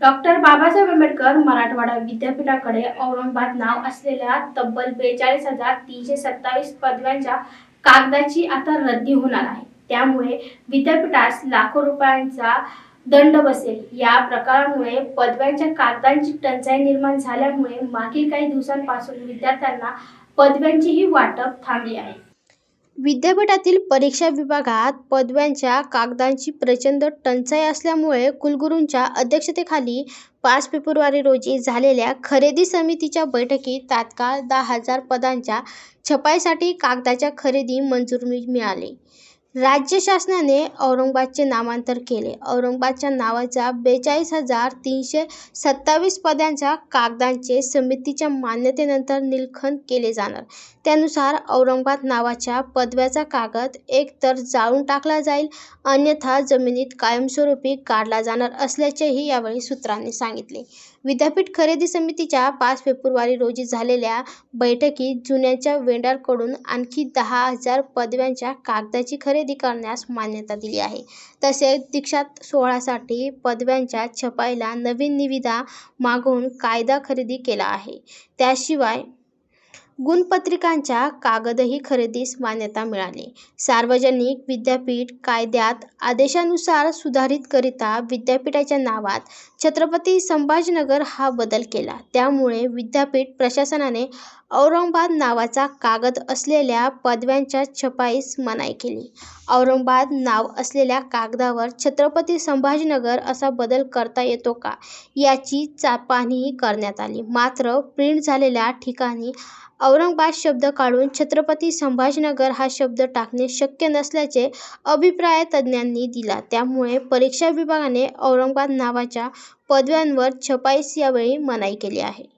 Doctor Babasaheb Ambedkar Marathwada विद्यापीठाकडे औरंगाबाद नाव असलेल्या तब्बल बेचाळीस हजार तीनशे सत्तावीस पदव्यांच्या कागदाची आता रद्दी होणार आहे. त्यामुळे विद्यापीठास लाखो रुपयांचा दंड बसेल. या प्रकारामुळे पदव्यांच्या कागदांची टंचाई निर्माण झाल्यामुळे मागील काही दिवसांपासून विद्यार्थ्यांना पदव्यांचीही वाटप थांबली आहे. विद्यापीठातील परीक्षा विभागात पदव्यांच्या कागदांची प्रचंड टंचाई असल्यामुळे कुलगुरूंच्या अध्यक्षतेखाली पाच फेब्रुवारी रोजी झालेल्या खरेदी समितीच्या बैठकीत तात्काळ दहा हजार पदांच्या छपाईसाठी कागदाच्या खरेदी मंजुरी मिळाली. राज्य शासनाने औरंगाबादचे नामांतर केले. औरंगाबादच्या नावाचा बेचाळीस हजार तीनशे सत्तावीस पदांच्या कागदांचे समितीच्या मान्यतेनंतर निलखन केले जाणार. त्यानुसार औरंगाबाद नावाच्या पदव्याचा कागद एकतर जाळून टाकला जाईल अन्यथा जमिनीत कायमस्वरूपी काढला जाणार असल्याचेही यावेळी सूत्रांनी सांगितले. विद्यापीठ खरेदी समितीच्या पाच फेब्रुवारी रोजी झालेल्या बैठकीत जुन्याच्या वेंडरकडून आणखी दहा हजार पदव्यांच्या कागदाची खरेदी करण्यास मान्यता दिली आहे. तसेच दीक्षांत सोहळ्यासाठी पदव्यांच्या छपाईला नवीन निविदा मागवून कायदा खरेदी केला आहे. त्याशिवाय गुणपत्रिकांच्या कागदही खरेदीस मान्यता मिळाली. सार्वजनिक विद्यापीठ कायद्यात आदेशानुसार सुधारितकरिता विद्यापीठाच्या नावात छत्रपती संभाजीनगर हा बदल केला. त्यामुळे विद्यापीठ प्रशासनाने औरंगाबाद नावाचा कागद असलेल्या पदव्यांच्या छपाईस मनाई केली. औरंगाबाद नाव असलेल्या कागदावर छत्रपती संभाजीनगर असा बदल करता येतो का? याची चापाणीही करण्यात आली. मात्र प्रिंट झालेल्या ठिकाणी औरंगाबाद शब्द काढून छत्रपती संभाजीनगर हा शब्द टाकणे शक्य नसल्याचे अभिप्राय तज्ज्ञांनी दिला. त्यामुळे परीक्षा विभागाने औरंगाबाद नावाच्या पदव्यांवर छपाईस यावेळी मनाई केली आहे.